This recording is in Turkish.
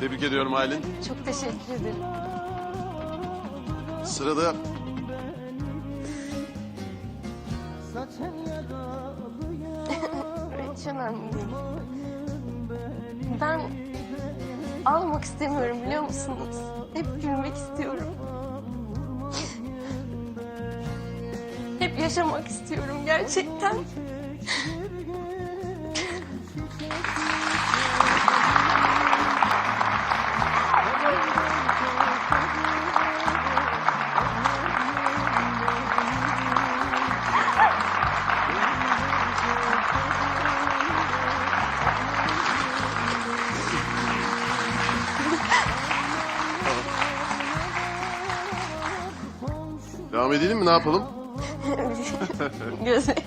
Tebrik ediyorum Aylin. Çok teşekkür ederim. Sırada Hiç önemli değil. Ben ağlamak istemiyorum biliyor musunuz? Hep gülmek istiyorum. Hep yaşamak istiyorum gerçekten. Devam edelim mi ne yapalım? Gözlerim.